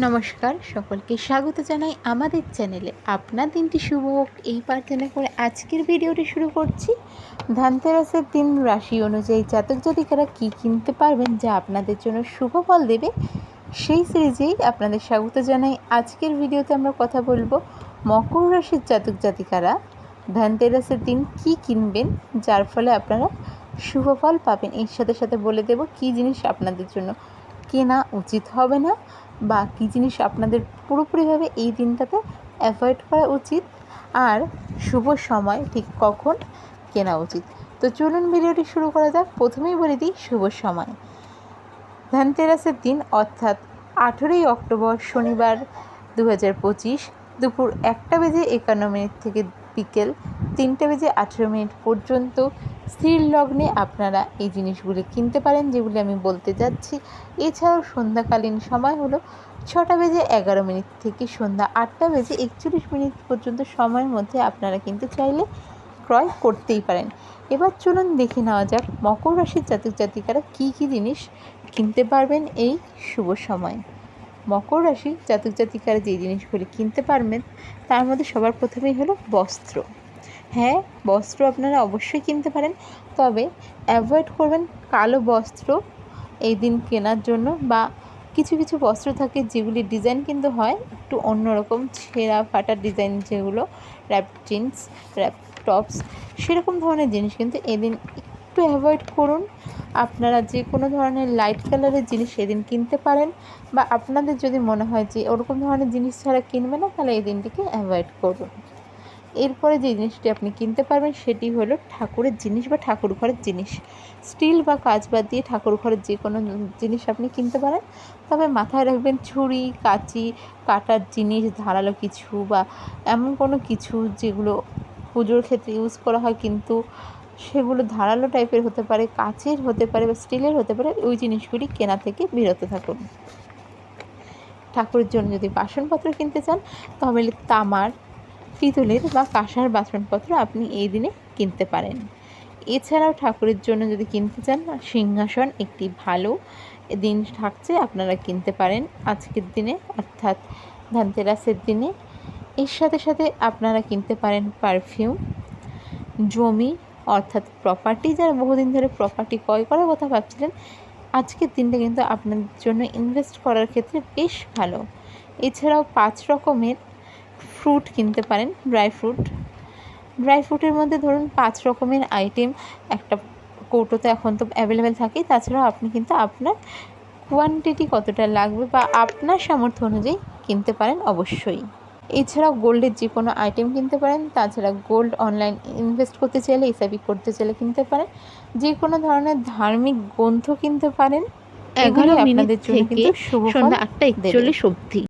নমস্কার, সকলকে স্বাগত জানাই আমাদের চ্যানেলে। আপনার দিনটি শুভ হোক। এই প্রার্থনা করে আজকের ভিডিওটি শুরু করছি। ধানতেরাসের দিন রাশি অনুযায়ী জাতক জাতিকারা কী কিনতে পারবেন যা আপনাদের জন্য শুভ ফল দেবে, সেই সিরিজেই আপনাদের স্বাগত জানাই। আজকের ভিডিওতে আমরা কথা বলব, মকর রাশির জাতক জাতিকারা ধানতেরাসের দিন কি কিনবেন, যার ফলে আপনারা শুভ ফল পাবেন। এর সাথে সাথে বলে দেব কী জিনিস আপনাদের জন্য কেনা উচিত হবে না। বা কী জিনিস আপনাদের পুরোপুরিভাবে এই দিনটাতে অ্যাভয়েড করা উচিত? আর শুভ সময় ঠিক কখন কেনা উচিত? তো চলুন ভিডিওটি শুরু করা যাক। প্রথমেই বলে দিই, শুভ সময়। ধানতেরাসের দিন অর্থাৎ আঠেরোই অক্টোবর শনিবার দু হাজার পঁচিশ দুপুর একটা বেজে একান্ন মিনিট থেকে বিকেল তিনটে বেজে আঠেরো মিনিট পর্যন্ত স্থির লগ্নে আপনারা এই জিনিসগুলি কিনতে পারেন, যেগুলি আমি বলতে যাচ্ছি। এছাড়াও সন্ধ্যাকালীন সময় হলো ছটা বেজে এগারো মিনিট থেকে সন্ধ্যা আটটা বেজে একচল্লিশ মিনিট পর্যন্ত সময়ের মধ্যে আপনারা কিন্তু চাইলে ক্রয় করতেই পারেন। এবার চলুন দেখে নেওয়া যাক, মকর রাশির জাতক জাতিকারা কী কী জিনিস কিনতে পারবেন এই শুভ সময়। মকর রাশি জাতক জাতিকারা যে জিনিসগুলি কিনতে পারবেন, তার মধ্যে সবার প্রথমেই হলো বস্ত্র। হ্যাঁ বস্ত্র আপনারা অবশ্যই কিনতে পারেন। তবে অ্যাভয়েড করবেন কালো বস্ত্র এই দিন কেনার জন্য বা কিছু কিছু বস্ত্র থাকে যেগুলি ডিজাইন কিন্তু হয় একটু অন্যরকম ছেঁড়া ফাটা ডিজাইন যেগুলো র্যাপ জিন্স র্যাপ টপস সেরকম ধরনের জিনিস কিন্তু এদিন একটু অ্যাভয়েড করুন। আপনারা যে কোনো ধরনের লাইট কালারের জিনিস সেদিন কিনতে পারেন বা আপনাদের যদি মনে হয় যে ওরকম ধরনের জিনিস ছাড়া কিনবে না, তাহলে এই দিনটিকে অ্যাভয়েড করুন। এরপরে যে জিনিসটি আপনি কিনতে পারবেন সেটি হলো ঠাকুরের জিনিস বা ঠাকুর ঘরের জিনিস। স্টিল বা কাঁচ বাদ দিয়ে ঠাকুর ঘরের যে কোনো জিনিস আপনি কিনতে পারেন। তবে মাথায় রাখবেন ছুরি, কাঁচি, কাটার জিনিস, ধারালো কিছু বা এমন কোনো কিছু যেগুলো পুজোর ক্ষেত্রে ইউজ করা হয় কিন্তু সেগুলো ধারালো টাইপের হতে পারে, কাচের হতে পারে বা স্টিলের হতে পারে, ওই জিনিসগুলি কেনা থেকে বিরত থাকুন। ঠাকুরের জন্য যদি বাসনপত্র কিনতে চান তাহলে তামার পিতলের বা কাঁসার বাসনপত্র আপনি এই দিনে কিনতে পারেন। এছাড়াও ঠাকুরের জন্য যদি কিনতে চান সিংহাসন একটি ভালো দিন থাকছে, আপনারা কিনতে পারেন আজকের দিনে, অর্থাৎ ধানতেরাসের দিনে। এর সাথে সাথে আপনারা কিনতে পারেন পারফিউম জমি, অর্থাৎ প্রপার্টি যারা বহুদিন ধরে প্রপার্টি ক্রয় করার কথা ভাবছিলেন, আজকের দিনটা কিন্তু আপনাদের জন্য ইনভেস্ট করার ক্ষেত্রে বেশ ভালো। এছাড়াও পাঁচ রকমের ফ্রুট কিনতে পারেন ড্রাই ফ্রুট। ড্রাই ফ্রুটের মধ্যে ধরুন পাঁচ রকমের আইটেম একটা কৌটোতে এখন তো অ্যাভেলেবেল থাকেই তাছাড়াও আপনি কিন্তু আপনার কোয়ান্টিটি কতটা লাগবে বা আপনার সামর্থ্য অনুযায়ী কিনতে পারেন অবশ্যই। এছাড়াও গোল্ডের যে কোনো আইটেম কিনতে পারেন তাছাড়া গোল্ড অনলাইন ইনভেস্ট করতে চাইলে এসআইপি করতে চাইলে কিনতে পারেন। যে কোনো ধরনের ধার্মিক গ্রন্থ কিনতে পারেন এগুলি আপনাদের জন্য কিন্তু শুভ সন্ধ্যা আটটা। একচল্লিশ অবধি।